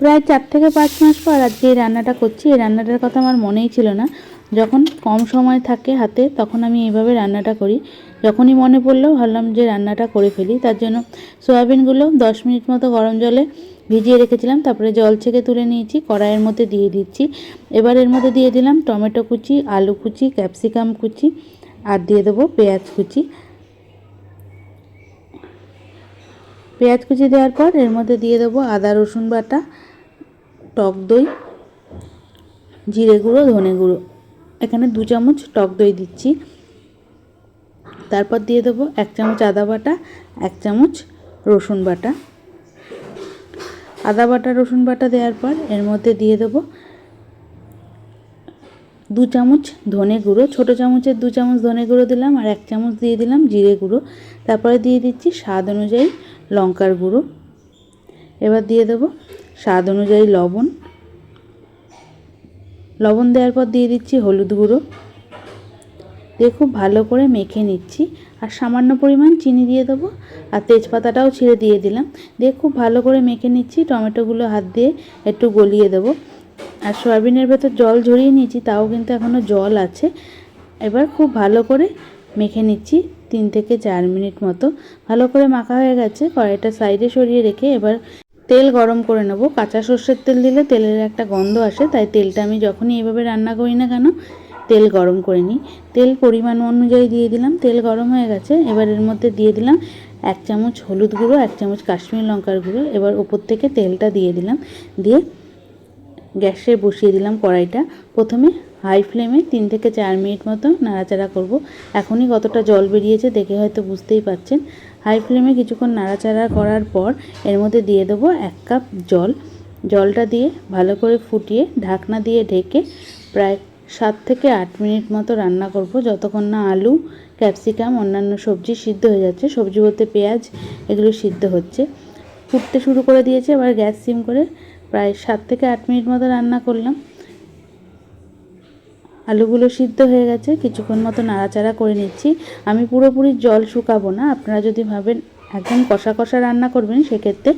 প্রায় চার থেকে পাঁচ মাস পর আজকে এই রান্নাটা করছি। এই রান্নাটার কথা আমার মনেই ছিল না। যখন কম সময় থাকে হাতে, তখন আমি এইভাবে রান্নাটা করি। যখনই মনে পড়ল ভাবলাম যে রান্নাটা করে ফেলি, তার জন্য সয়াবিনগুলো দশ মিনিট মতো গরম জলে ভিজিয়ে রেখেছিলাম। তারপরে জল ছেঁকে তুলে নিয়েছি, কড়াইয়ের মধ্যে দিয়ে দিচ্ছি। এবার এর মধ্যে দিয়ে দিলাম টমেটো কুচি, আলু কুচি, ক্যাপসিকাম কুচি, আর দিয়ে দেবো পেঁয়াজ কুচি। পেঁয়াজ কুচি দেওয়ার পর এর মধ্যে দিয়ে দেবো আদা, রসুন বাটা, টক দই, জিরে গুঁড়ো, ধনে গুঁড়ো। এখানে দু চামচ টক দই দিচ্ছি। তারপর দিয়ে দেবো এক চামচ আদা বাটা, এক চামচ রসুন বাটা। আদা বাটা, রসুন বাটা দেওয়ার পর এর মধ্যে দিয়ে দেবো দু চামচ ধনে গুঁড়ো, ছোটো চামচের দু চামচ ধনে গুঁড়ো দিলাম আর এক চামচ দিয়ে দিলাম জিরে গুঁড়ো। তারপরে দিয়ে দিচ্ছি স্বাদ অনুযায়ী লঙ্কার গুঁড়ো। এবার দিয়ে দেবো স্বাদ অনুযায়ী লবণ। লবণ দেওয়ার পর দিয়ে দিচ্ছি হলুদ গুঁড়ো। দিয়ে খুব ভালো করে মেখে নিচ্ছি আর সামান্য পরিমাণ চিনি দিয়ে দেবো আর তেজপাতাটাও ছিঁড়ে দিয়ে দিলাম। দিয়ে খুব ভালো করে মেখে নিচ্ছি, টমেটোগুলো হাত দিয়ে একটু গলিয়ে দেবো। আর সয়াবিনের ভেতর জল ঝরিয়ে নিয়েছি, তাও কিন্তু এখনও জল আছে। এবার খুব ভালো করে মেখে নিচ্ছি তিন থেকে চার মিনিট মতো। ভালো করে মাখা হয়ে গেছে, কড়াইটা সাইডে সরিয়ে রেখে এবার তেল গরম করে নেব। কাঁচা সর্ষের তেল দিলে তেলের একটা গন্ধ আসে, তাই তেলটা আমি যখনই এইভাবে রান্না করি না কেন, তেল গরম করে নিই। তেল পরিমাণ অনুযায়ী দিয়ে দিলাম, তেল গরম হয়ে গেছে। এবার এর মধ্যে দিয়ে দিলাম এক চামচ হলুদ গুঁড়ো, এক চামচ কাশ্মীর লঙ্কার গুঁড়ো। এবার ওপর থেকে তেলটা দিয়ে দিলাম। দিয়ে গ্যাসে বসিয়ে দিলাম কড়াইটা। প্রথমে হাই ফ্লেমে তিন থেকে চার মিনিট মতো নাড়াচাড়া করব। এখনই কতটা জল বেরিয়েছে দেখে হয়তো বুঝতেই পাচ্ছেন হাই ফ্লেমে কিছুক্ষণ নাড়াচাড়া করার পর এর মধ্যে দিয়ে দেবো এক কাপ জল। জলটা দিয়ে ভালো করে ফুটিয়ে ঢাকনা দিয়ে ঢেকে প্রায় সাত থেকে আট মিনিট মতো রান্না করব। যতক্ষণ না আলু, ক্যাপসিকাম, অন্যান্য সবজি সিদ্ধ হয়ে যাচ্ছে, সবজি বলতে পেঁয়াজ, এগুলো সিদ্ধ হচ্ছে। ফুটতে শুরু করে দিয়েছে, এবার গ্যাস সিম করে প্রায় সাত থেকে আট মিনিট মতো রান্না করলাম। আলুগুলো সিদ্ধ হয়ে গেছে, কিছুক্ষণ মতো নাড়াচাড়া করে নিচ্ছি। আমি পুরোপুরি জল শুকাবো না, আপনারা যদি ভাবেন একদম কষা কষা রান্না করবেন, সেক্ষেত্রে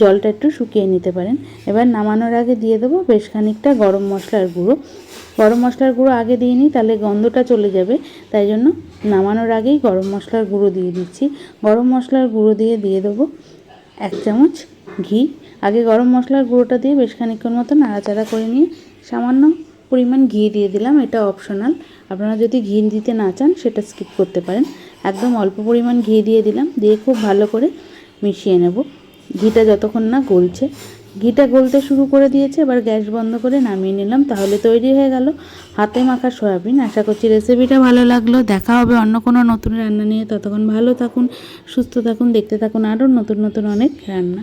জলটা একটু শুকিয়ে নিতে পারেন। এবার নামানোর আগে দিয়ে দেবো বেশ খানিকটা গরম মশলার গুঁড়ো। গরম মশলার গুঁড়ো আগে দিয়ে নিই, তাহলে গন্ধটা চলে যাবে। তাই জন্য নামানোর আগেই গরম মশলার গুঁড়ো দিয়ে দিচ্ছি। গরম মশলার গুঁড়ো দিয়ে দিয়ে দেবো এক চামচ ঘি, আগে গরম মশলার গুঁড়োটা দিয়ে বেশ খানিক্ষণ মতো নাড়াচাড়া করে নিয়ে সামান্য পরিমাণ ঘি দিয়ে দিলাম, এটা অপশনাল আপনারা যদি ঘি দিতে না চান, সেটা স্কিপ করতে পারেন। একদম অল্প পরিমাণ ঘি দিয়ে দিলাম, দিয়ে খুব ভালো করে মিশিয়ে নেব। ঘিটা যতক্ষণ না গলছে। ঘিটা গলতে শুরু করে দিয়েছে, এবার গ্যাস বন্ধ করে নামিয়ে নিলাম, তাহলে তৈরি হয়ে গেল হাতে মাখা সয়াবিন। আশা করছি রেসিপিটা ভালো লাগল। দেখা হবে অন্য কোনো নতুন রান্না নিয়ে। ততক্ষণ ভালো থাকুন, সুস্থ থাকুন, দেখতে থাকুন আরও নতুন নতুন অনেক রান্না।